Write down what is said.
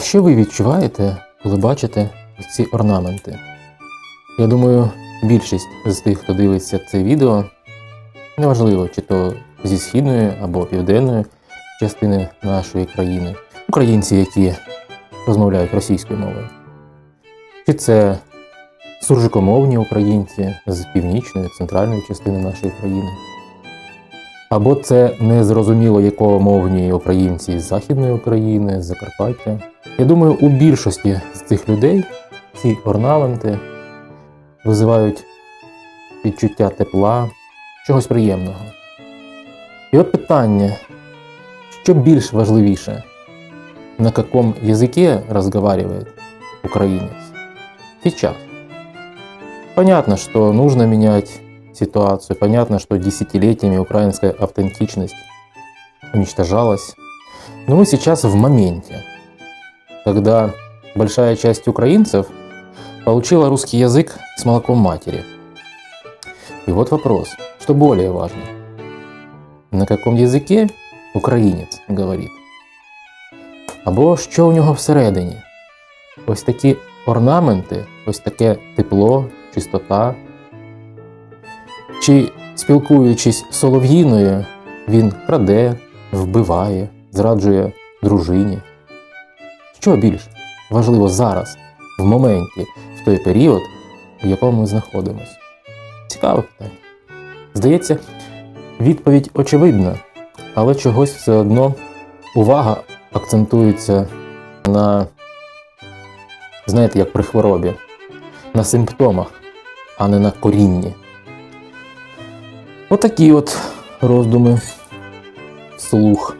що ви відчуваєте, коли бачите ці орнаменти? Я думаю, більшість з тих, хто дивиться це відео, неважливо, чи то зі східної або південної частини нашої країни, українці, які розмовляють російською мовою, чи це суржикомовні українці з північної, центральної частини нашої країни. Або це незрозуміло якомовні українці з Західної України, з Закарпаття. Я думаю, у більшості з цих людей ці орнаменти визивають відчуття тепла, чогось приємного. І от питання, що більш важливіше, на каком языке разговаривает украинец сейчас? Понятно, что нужно менять ситуацию, понятно, что десятилетиями украинская автентичность уничтожалась. Но мы сейчас в моменте, когда большая часть украинцев получила русский язык с молоком матери. И вот вопрос, что более важно? На каком языке українець говорить? Або що у нього всередині? Ось такі орнаменти, ось таке тепло, чистота. Чи спілкуючись з солов'їною, він краде, вбиває, зраджує дружині? Що більш важливо зараз, в моменті, в той період, в якому ми знаходимося? Цікаве питання. Здається, відповідь очевидна, але чогось все одно увага акцентується на, знаєте, як при хворобі, на симптомах, а не на корінні. Отакі от роздуми вслух.